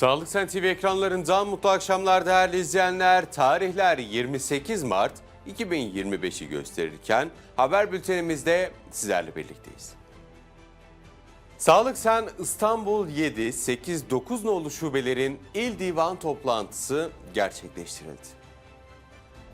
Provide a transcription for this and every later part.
Sağlık Sen TV ekranlarından mutlu akşamlar değerli izleyenler. Tarihler 28 Mart 2025'i gösterirken haber bültenimizde sizlerle birlikteyiz. Sağlık Sen İstanbul 7, 8, 9 nolu şubelerin il divan toplantısı gerçekleştirildi.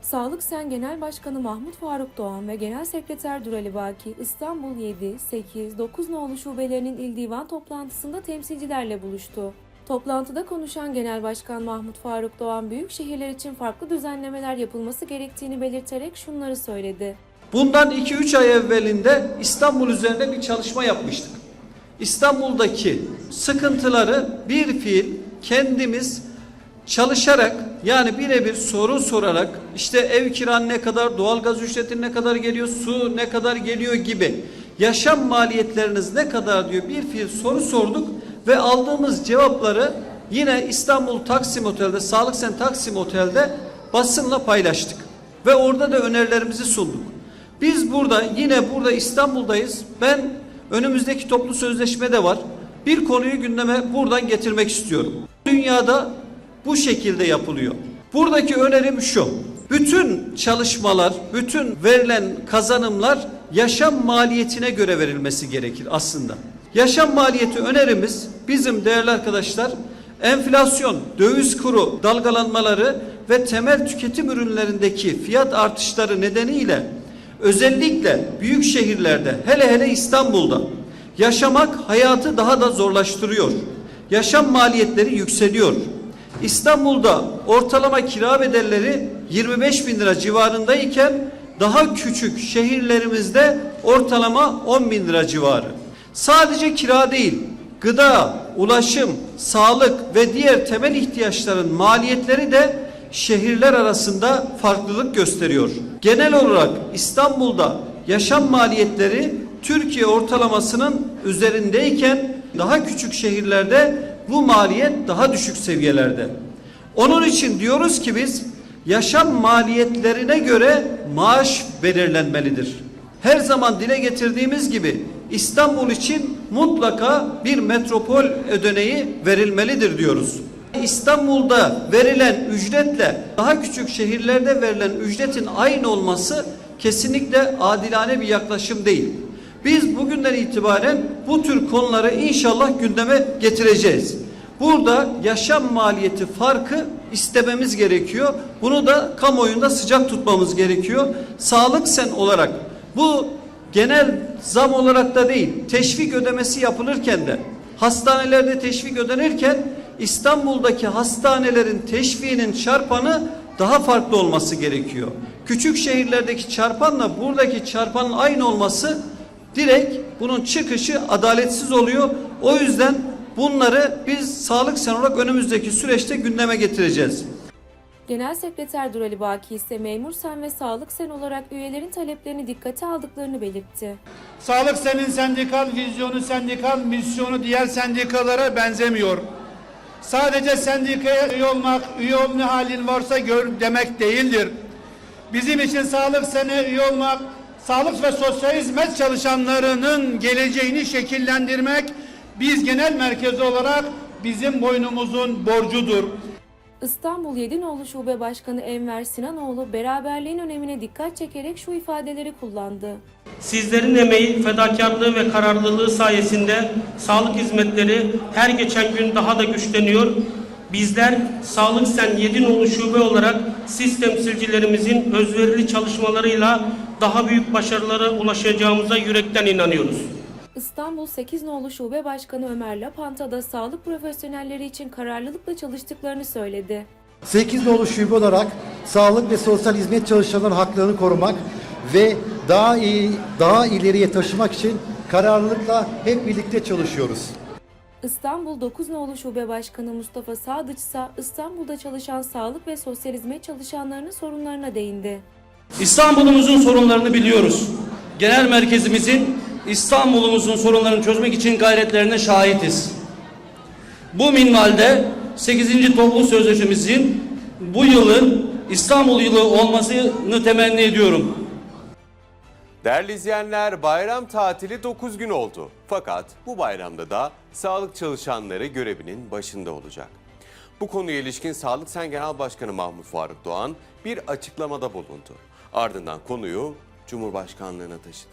Sağlık Sen Genel Başkanı Mahmut Faruk Doğan ve Genel Sekreter Durali Baki İstanbul 7, 8, 9 nolu şubelerinin il divan toplantısında temsilcilerle buluştu. Toplantıda konuşan Genel Başkan Mahmut Faruk Doğan büyük şehirler için farklı düzenlemeler yapılması gerektiğini belirterek şunları söyledi. Bundan 2-3 ay evvelinde İstanbul üzerine bir çalışma yapmıştık. İstanbul'daki sıkıntıları bir fiil kendimiz çalışarak yani birebir soru sorarak işte ev kiran ne kadar, doğalgaz ücreti ne kadar geliyor, su ne kadar geliyor gibi yaşam maliyetleriniz ne kadar diyor bir fiil soru sorduk ve aldığımız cevapları yine İstanbul Taksim Otel'de, Sağlık Sen Taksim Otel'de basınla paylaştık ve orada da önerilerimizi sunduk. Biz burada yine burada İstanbul'dayız. Ben önümüzdeki toplu sözleşme de var. Bir konuyu gündeme buradan getirmek istiyorum. Dünyada bu şekilde yapılıyor. Buradaki önerim şu. Bütün çalışmalar, bütün verilen kazanımlar yaşam maliyetine göre verilmesi gerekir aslında. Yaşam maliyeti önerimiz bizim değerli arkadaşlar enflasyon, döviz kuru dalgalanmaları ve temel tüketim ürünlerindeki fiyat artışları nedeniyle özellikle büyük şehirlerde hele hele İstanbul'da yaşamak hayatı daha da zorlaştırıyor. Yaşam maliyetleri yükseliyor. İstanbul'da ortalama kira bedelleri 25 bin lira civarındayken daha küçük şehirlerimizde ortalama 10 bin lira civarı. Sadece kira değil, gıda, ulaşım, sağlık ve diğer temel ihtiyaçların maliyetleri de şehirler arasında farklılık gösteriyor. Genel olarak İstanbul'da yaşam maliyetleri Türkiye ortalamasının üzerindeyken daha küçük şehirlerde bu maliyet daha düşük seviyelerde. Onun için diyoruz ki biz yaşam maliyetlerine göre maaş belirlenmelidir. Her zaman dile getirdiğimiz gibi İstanbul için mutlaka bir metropol ödeneği verilmelidir diyoruz. İstanbul'da verilen ücretle daha küçük şehirlerde verilen ücretin aynı olması kesinlikle adilane bir yaklaşım değil. Biz bugünden itibaren bu tür konuları inşallah gündeme getireceğiz. Burada yaşam maliyeti farkı istememiz gerekiyor. Bunu da kamuoyunda sıcak tutmamız gerekiyor. Sağlık sen olarak bu genel zam olarak da değil, teşvik ödemesi yapılırken de hastanelerde teşvik ödenirken İstanbul'daki hastanelerin teşviğinin çarpanı daha farklı olması gerekiyor. Küçük şehirlerdeki çarpanla buradaki çarpanın aynı olması direkt bunun çıkışı adaletsiz oluyor. O yüzden bunları biz sağlık sen olarak önümüzdeki süreçte gündeme getireceğiz. Genel Sekreter Durali Baki ise Memur Sen ve Sağlık Sen olarak üyelerin taleplerini dikkate aldıklarını belirtti. Sağlık senin sendikal vizyonu, sendikal misyonu diğer sendikalara benzemiyor. Sadece sendikaya üye olmak, üye olma halin varsa gör demek değildir. Bizim için sağlık sene üye olmak, sağlık ve sosyal hizmet çalışanlarının geleceğini şekillendirmek biz genel merkezi olarak bizim boynumuzun borcudur. İstanbul Yedinoğlu Şube Başkanı Enver Sinanoğlu beraberliğin önemine dikkat çekerek şu ifadeleri kullandı. Sizlerin emeği, fedakarlığı ve kararlılığı sayesinde sağlık hizmetleri her geçen gün daha da güçleniyor. Bizler Sağlık Sen Yedinoğlu Şube olarak siz temsilcilerimizin özverili çalışmalarıyla daha büyük başarılara ulaşacağımıza yürekten inanıyoruz. İstanbul 8 Nolu Şube Başkanı Ömer Lapanta da sağlık profesyonelleri için kararlılıkla çalıştıklarını söyledi. 8 nolu şube olarak sağlık ve sosyal hizmet çalışanların haklarını korumak ve daha iyi, daha ileriye taşımak için kararlılıkla hep birlikte çalışıyoruz. İstanbul 9 Nolu Şube Başkanı Mustafa Sadıç ise İstanbul'da çalışan sağlık ve sosyal hizmet çalışanlarının sorunlarına değindi. İstanbul'umuzun sorunlarını biliyoruz. Genel merkezimizin İstanbul'umuzun sorunlarını çözmek için gayretlerine şahitiz. Bu minvalde 8. toplu sözleşmemizin bu yılın İstanbul yılı olmasını temenni ediyorum. Değerli izleyenler bayram tatili 9 gün oldu. Fakat bu bayramda da sağlık çalışanları görevinin başında olacak. Bu konuya ilişkin Sağlık Sen Genel Başkanı Mahmut Faruk Doğan bir açıklamada bulundu. Ardından konuyu Cumhurbaşkanlığına taşıdı.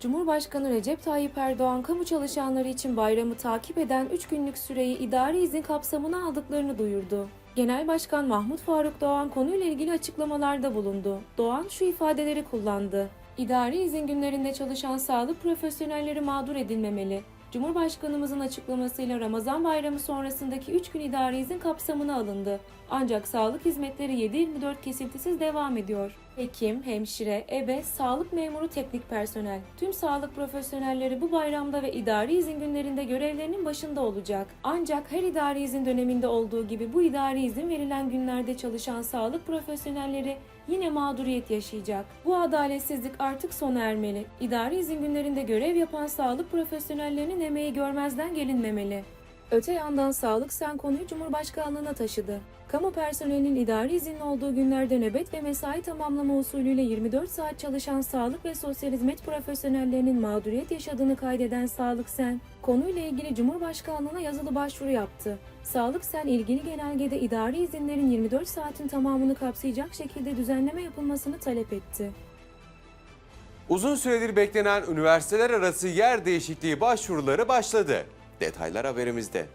Cumhurbaşkanı Recep Tayyip Erdoğan kamu çalışanları için bayramı takip eden 3 günlük süreyi idari izin kapsamına aldıklarını duyurdu. Genel Başkan Mahmut Faruk Doğan konuyla ilgili açıklamalarda bulundu. Doğan şu ifadeleri kullandı. İdari izin günlerinde çalışan sağlık profesyonelleri mağdur edilmemeli. Cumhurbaşkanımızın açıklamasıyla Ramazan bayramı sonrasındaki 3 gün idari izin kapsamına alındı. Ancak sağlık hizmetleri 7-24 kesintisiz devam ediyor. Hekim, hemşire, ebe, sağlık memuru, teknik personel. Tüm sağlık profesyonelleri bu bayramda ve idari izin günlerinde görevlerinin başında olacak. Ancak her idari izin döneminde olduğu gibi bu idari izin verilen günlerde çalışan sağlık profesyonelleri yine mağduriyet yaşayacak. Bu adaletsizlik artık sona ermeli. İdari izin günlerinde görev yapan sağlık profesyonellerinin emeği görmezden gelinmemeli. Öte yandan Sağlık Sen konuyu Cumhurbaşkanlığına taşıdı. Kamu personelinin idari izinli olduğu günlerde nöbet ve mesai tamamlama usulüyle 24 saat çalışan sağlık ve sosyal hizmet profesyonellerinin mağduriyet yaşadığını kaydeden Sağlık Sen, konuyla ilgili Cumhurbaşkanlığına yazılı başvuru yaptı. Sağlık Sen ilgili genelgede idari izinlerin 24 saatin tamamını kapsayacak şekilde düzenleme yapılmasını talep etti. Uzun süredir beklenen üniversiteler arası yer değişikliği başvuruları başladı. Detaylar haberimizde.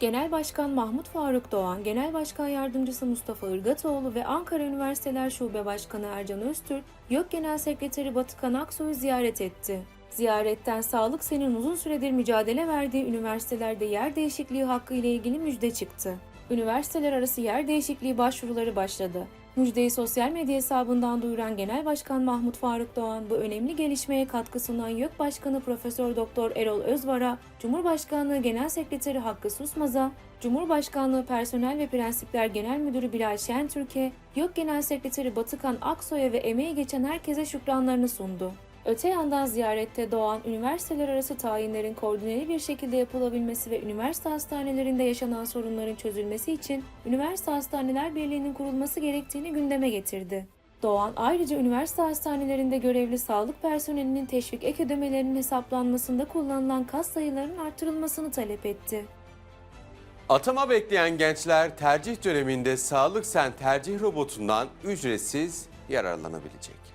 Genel Başkan Mahmut Faruk Doğan, Genel Başkan Yardımcısı Mustafa Irgatoğlu ve Ankara Üniversiteler Şube Başkanı Ercan Öztürk, YÖK Genel Sekreteri Batıkan Aksoy'u ziyaret etti. Ziyaretten Sağlık Sen'in uzun süredir mücadele verdiği üniversitelerde yer değişikliği hakkı ile ilgili müjde çıktı. Üniversiteler arası yer değişikliği başvuruları başladı. Müjdeyi sosyal medya hesabından duyuran Genel Başkan Mahmut Faruk Doğan bu önemli gelişmeye katkı sunan YÖK Başkanı Profesör Doktor Erol Özvar'a, Cumhurbaşkanlığı Genel Sekreteri Hakkı Susmaz'a, Cumhurbaşkanlığı Personel ve Prensipler Genel Müdürü Bilal Şentürk'e, YÖK Genel Sekreteri Batıkan Aksoy'a ve emeği geçen herkese şükranlarını sundu. Öte yandan ziyarette Doğan, üniversiteler arası tayinlerin koordineli bir şekilde yapılabilmesi ve üniversite hastanelerinde yaşanan sorunların çözülmesi için Üniversite Hastaneler Birliği'nin kurulması gerektiğini gündeme getirdi. Doğan ayrıca üniversite hastanelerinde görevli sağlık personelinin teşvik ek ödemelerinin hesaplanmasında kullanılan kas sayılarının artırılmasını talep etti. Atama bekleyen gençler tercih döneminde Sağlık Sen tercih robotundan ücretsiz yararlanabilecek.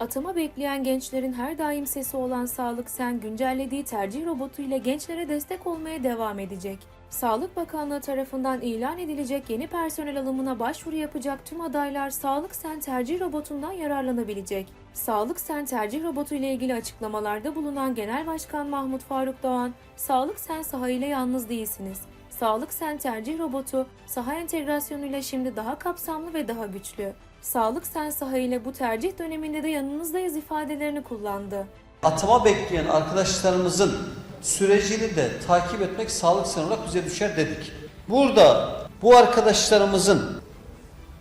Atama bekleyen gençlerin her daim sesi olan Sağlık Sen güncellediği tercih robotu ile gençlere destek olmaya devam edecek. Sağlık Bakanlığı tarafından ilan edilecek yeni personel alımına başvuru yapacak tüm adaylar Sağlık Sen tercih robotundan yararlanabilecek. Sağlık Sen tercih robotu ile ilgili açıklamalarda bulunan Genel Başkan Mahmut Faruk Doğan, Sağlık Sen sahayla yalnız değilsiniz. Sağlık Sen tercih robotu saha entegrasyonuyla şimdi daha kapsamlı ve daha güçlü. Sağlık Sen saha ile bu tercih döneminde de yanınızdayız ifadelerini kullandı. Atama bekleyen arkadaşlarımızın sürecini de takip etmek sağlık sen olarak bize düşer dedik. Burada bu arkadaşlarımızın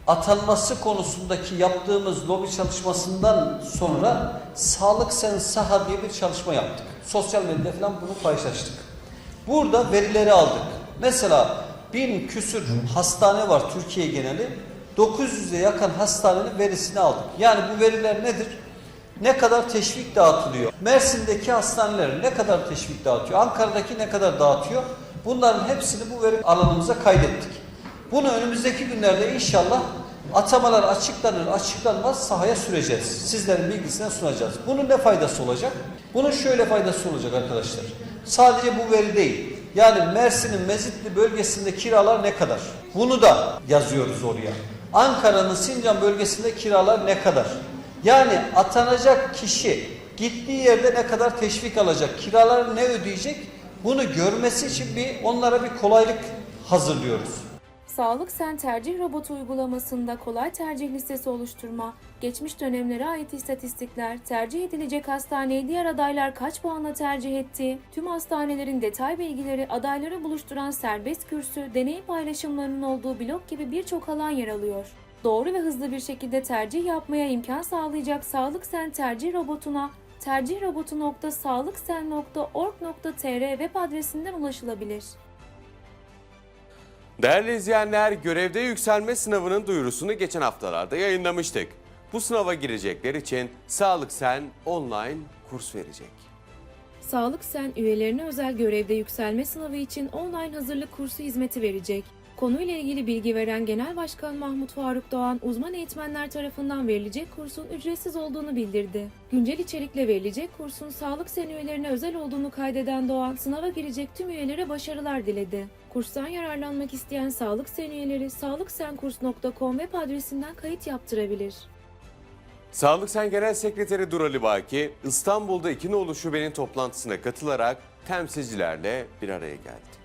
atanması konusundaki yaptığımız lobi çalışmasından sonra Sağlık Sen Saha diye bir çalışma yaptık. Sosyal medyada falan bunu paylaştık. Burada verileri aldık. Mesela bin küsür hastane var Türkiye geneli. 900'e yakın hastanenin verisini aldık. Yani bu veriler nedir? Ne kadar teşvik dağıtılıyor? Mersin'deki hastaneler ne kadar teşvik dağıtıyor? Ankara'daki ne kadar dağıtıyor? Bunların hepsini bu veri alanımıza kaydettik. Bunu önümüzdeki günlerde inşallah atamalar açıklanır açıklanmaz sahaya süreceğiz. Sizlerin bilgisine sunacağız. Bunun ne faydası olacak? Bunun şöyle faydası olacak arkadaşlar. Sadece bu veri değil. Yani Mersin'in Mezitli bölgesinde kiralar ne kadar? Bunu da yazıyoruz oraya. Ankara'nın Sincan bölgesinde kiralar ne kadar? Yani atanacak kişi gittiği yerde ne kadar teşvik alacak, kiraları ne ödeyecek? Bunu görmesi için bir onlara bir kolaylık hazırlıyoruz. Sağlık Sen tercih robotu uygulamasında kolay tercih listesi oluşturma, geçmiş dönemlere ait istatistikler, tercih edilecek hastaneyi diğer adaylar kaç puanla tercih ettiği, tüm hastanelerin detay bilgileri, adayları buluşturan serbest kürsü, deney paylaşımlarının olduğu blok gibi birçok alan yer alıyor. Doğru ve hızlı bir şekilde tercih yapmaya imkan sağlayacak Sağlık Sen tercih robotuna tercihrobotu.sağlıksen.org.tr web adresinden ulaşılabilir. Değerli izleyenler, görevde yükselme sınavının duyurusunu geçen haftalarda yayınlamıştık. Bu sınava girecekler için Sağlık Sen online kurs verecek. Sağlık Sen üyelerine özel görevde yükselme sınavı için online hazırlık kursu hizmeti verecek. Konuyla ilgili bilgi veren Genel Başkan Mahmut Faruk Doğan, uzman eğitmenler tarafından verilecek kursun ücretsiz olduğunu bildirdi. Güncel içerikle verilecek kursun Sağlık Sen üyelerine özel olduğunu kaydeden Doğan, sınava girecek tüm üyelere başarılar diledi. Kurstan yararlanmak isteyen Sağlık Sen üyeleri sağlıksenkurs.com web adresinden kayıt yaptırabilir. Sağlık Sen Genel Sekreteri Durali Baki, İstanbul'da iki nolu şubenin toplantısına katılarak temsilcilerle bir araya geldi.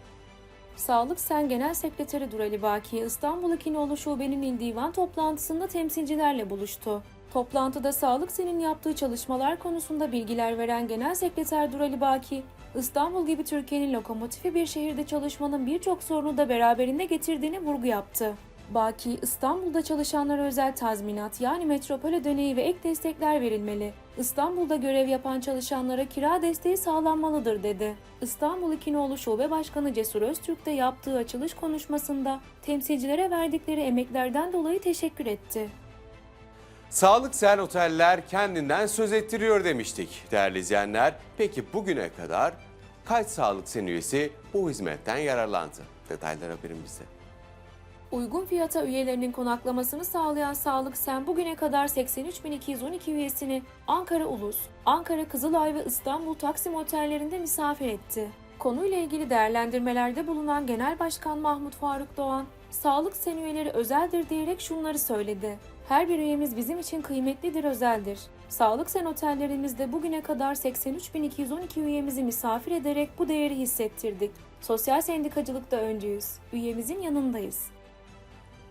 Sağlık Sen Genel Sekreteri Durali Baki, İstanbul İkinoğlu Şube'nin il divan toplantısında temsilcilerle buluştu. Toplantıda Sağlık Sen'in yaptığı çalışmalar konusunda bilgiler veren Genel Sekreter Durali Baki, İstanbul gibi Türkiye'nin lokomotifi bir şehirde çalışmanın birçok sorunu da beraberinde getirdiğini vurgu yaptı. Baki, İstanbul'da çalışanlara özel tazminat yani metropol ödeneği ve ek destekler verilmeli. İstanbul'da görev yapan çalışanlara kira desteği sağlanmalıdır dedi. İstanbul İkinoğlu Şube Başkanı Cesur Öztürk de yaptığı açılış konuşmasında temsilcilere verdikleri emeklerden dolayı teşekkür etti. Sağlık Sen Oteller kendinden söz ettiriyor demiştik değerli izleyenler. Peki bugüne kadar kaç Sağlık Sen üyesi bu hizmetten yararlandı? Detaylar haberimizde. Uygun fiyata üyelerinin konaklamasını sağlayan Sağlık Sen bugüne kadar 83.212 üyesini Ankara Ulus, Ankara Kızılay ve İstanbul Taksim otellerinde misafir etti. Konuyla ilgili değerlendirmelerde bulunan Genel Başkan Mahmut Faruk Doğan, Sağlık Sen üyeleri özeldir diyerek şunları söyledi. Her bir üyemiz bizim için kıymetlidir, özeldir. Sağlık Sen otellerimizde bugüne kadar 83.212 üyemizi misafir ederek bu değeri hissettirdik. Sosyal sendikacılıkta öncüyüz. Üyemizin yanındayız.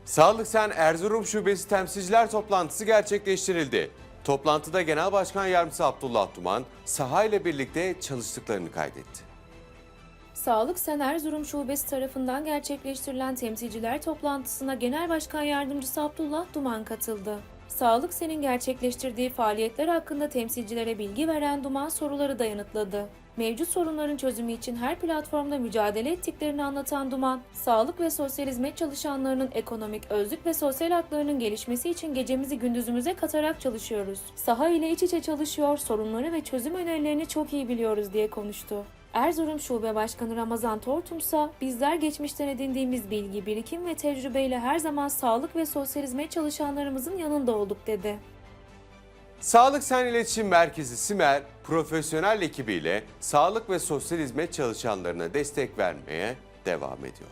Sağlık Sen Erzurum Şubesi temsilciler toplantısı gerçekleştirildi. Toplantıda Genel Başkan Yardımcısı Abdullah Duman saha ile birlikte çalıştıklarını kaydetti. Sağlık Sen Erzurum Şubesi tarafından gerçekleştirilen temsilciler toplantısına Genel Başkan Yardımcısı Abdullah Duman katıldı. Sağlık Sen'in gerçekleştirdiği faaliyetler hakkında temsilcilere bilgi veren Duman soruları da yanıtladı. Mevcut sorunların çözümü için her platformda mücadele ettiklerini anlatan Duman, sağlık ve sosyal hizmet çalışanlarının ekonomik, özlük ve sosyal haklarının gelişmesi için gecemizi gündüzümüze katarak çalışıyoruz. Saha ile iç içe çalışıyor, sorunları ve çözüm önerilerini çok iyi biliyoruz diye konuştu. Erzurum Şube Başkanı Ramazan Tortumsa, bizler geçmişten edindiğimiz bilgi, birikim ve tecrübeyle her zaman sağlık ve sosyal hizmet çalışanlarımızın yanında olduk dedi. Sağlık Sen İletişim Merkezi SİMER, profesyonel ekibiyle sağlık ve sosyal hizmet çalışanlarına destek vermeye devam ediyor.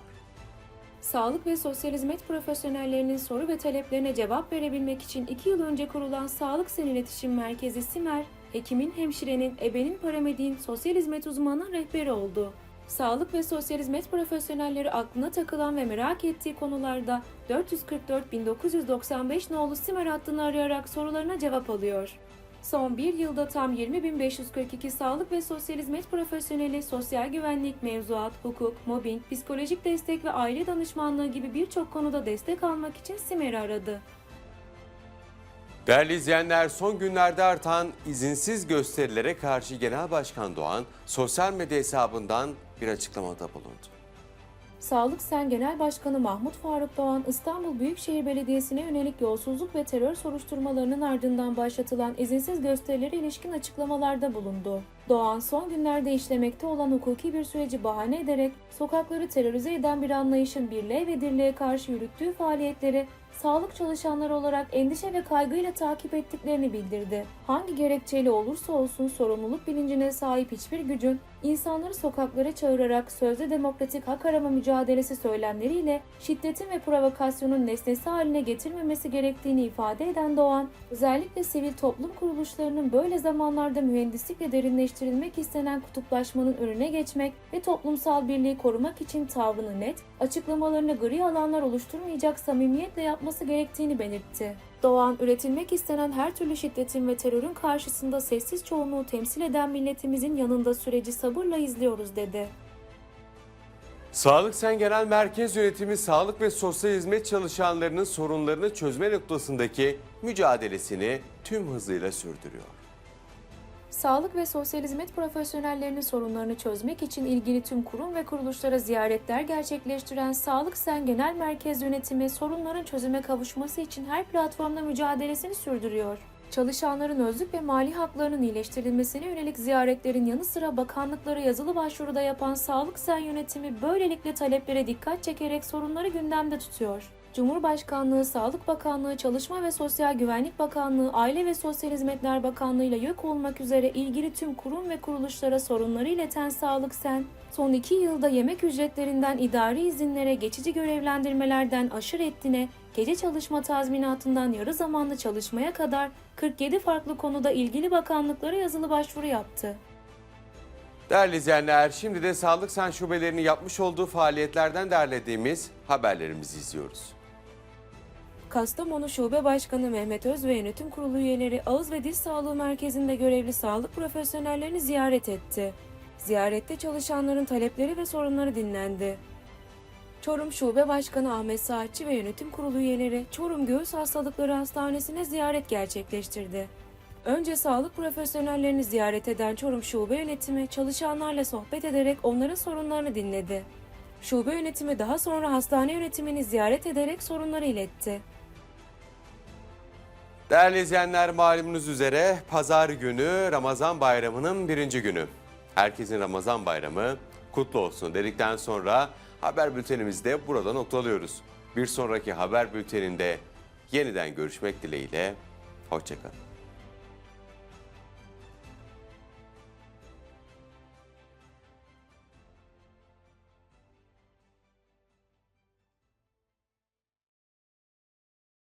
Sağlık ve sosyal hizmet profesyonellerinin soru ve taleplerine cevap verebilmek için 2 yıl önce kurulan Sağlık Sen İletişim Merkezi SİMER, hekimin, hemşirenin, ebenin, paramediğin, sosyal hizmet uzmanının rehberi oldu. Sağlık ve sosyal hizmet profesyonelleri aklına takılan ve merak ettiği konularda 444-1995 nolu SİMER hattını arayarak sorularına cevap alıyor. Son bir yılda tam 20.542 sağlık ve sosyal hizmet profesyoneli, sosyal güvenlik, mevzuat, hukuk, mobbing, psikolojik destek ve aile danışmanlığı gibi birçok konuda destek almak için SİMER'i aradı. Değerli izleyenler son günlerde artan izinsiz gösterilere karşı Genel Başkan Doğan sosyal medya hesabından bir açıklamada bulundu. Sağlık Sen Genel Başkanı Mahmut Faruk Doğan, İstanbul Büyükşehir Belediyesi'ne yönelik yolsuzluk ve terör soruşturmalarının ardından başlatılan izinsiz gösterilere ilişkin açıklamalarda bulundu. Doğan, son günlerde işlemekte olan hukuki bir süreci bahane ederek sokakları terörize eden bir anlayışın birliğe ve dirliğe karşı yürüttüğü faaliyetleri sağlık çalışanları olarak endişe ve kaygıyla takip ettiklerini bildirdi. Hangi gerekçeyle olursa olsun sorumluluk bilincine sahip hiçbir gücün insanları sokaklara çağırarak sözde demokratik hak arama mücadelesi söylemleriyle şiddetin ve provokasyonun nesnesi haline getirmemesi gerektiğini ifade eden Doğan, özellikle sivil toplum kuruluşlarının böyle zamanlarda mühendislikle derinleştirilmek istenen kutuplaşmanın önüne geçmek ve toplumsal birliği korumak için tavrını net, açıklamalarını gri alanlar oluşturmayacak samimiyetle yapması gerektiğini belirtti. Doğan, üretilmek istenen her türlü şiddetin ve terörün karşısında sessiz çoğunluğu temsil eden milletimizin yanında süreci sabırla izliyoruz dedi. Sağlık Sen Genel Merkez Yönetimi sağlık ve sosyal hizmet çalışanlarının sorunlarını çözme noktasındaki mücadelesini tüm hızıyla sürdürüyor. Sağlık ve sosyal hizmet profesyonellerinin sorunlarını çözmek için ilgili tüm kurum ve kuruluşlara ziyaretler gerçekleştiren Sağlık Sen Genel Merkez Yönetimi sorunların çözüme kavuşması için her platformda mücadelesini sürdürüyor. Çalışanların özlük ve mali haklarının iyileştirilmesine yönelik ziyaretlerin yanı sıra bakanlıklara yazılı başvuruda yapan Sağlık Sen yönetimi böylelikle taleplere dikkat çekerek sorunları gündemde tutuyor. Cumhurbaşkanlığı, Sağlık Bakanlığı, Çalışma ve Sosyal Güvenlik Bakanlığı, Aile ve Sosyal Hizmetler Bakanlığı ile YÖK olmak üzere ilgili tüm kurum ve kuruluşlara sorunları ileten Sağlık Sen, son iki yılda yemek ücretlerinden idari izinlere, geçici görevlendirmelerden aşırı ettiğine, gece çalışma tazminatından yarı zamanlı çalışmaya kadar 47 farklı konuda ilgili bakanlıklara yazılı başvuru yaptı. Değerli izleyenler, şimdi de Sağlık Sen şubelerinin yapmış olduğu faaliyetlerden derlediğimiz haberlerimizi izliyoruz. Kastamonu Şube Başkanı Mehmet Öz ve Yönetim Kurulu üyeleri Ağız ve Diş Sağlığı Merkezi'nde görevli sağlık profesyonellerini ziyaret etti. Ziyarette çalışanların talepleri ve sorunları dinlendi. Çorum Şube Başkanı Ahmet Saatçi ve Yönetim Kurulu üyeleri Çorum Göğüs Hastalıkları Hastanesi'ne ziyaret gerçekleştirdi. Önce sağlık profesyonellerini ziyaret eden Çorum Şube Yönetimi çalışanlarla sohbet ederek onların sorunlarını dinledi. Şube yönetimi daha sonra hastane yönetimini ziyaret ederek sorunları iletti. Değerli izleyenler malumunuz üzere pazar günü Ramazan bayramının birinci günü. Herkesin Ramazan bayramı kutlu olsun dedikten sonra haber bültenimizi de burada noktalıyoruz. Bir sonraki haber bülteninde yeniden görüşmek dileğiyle. Hoşçakalın.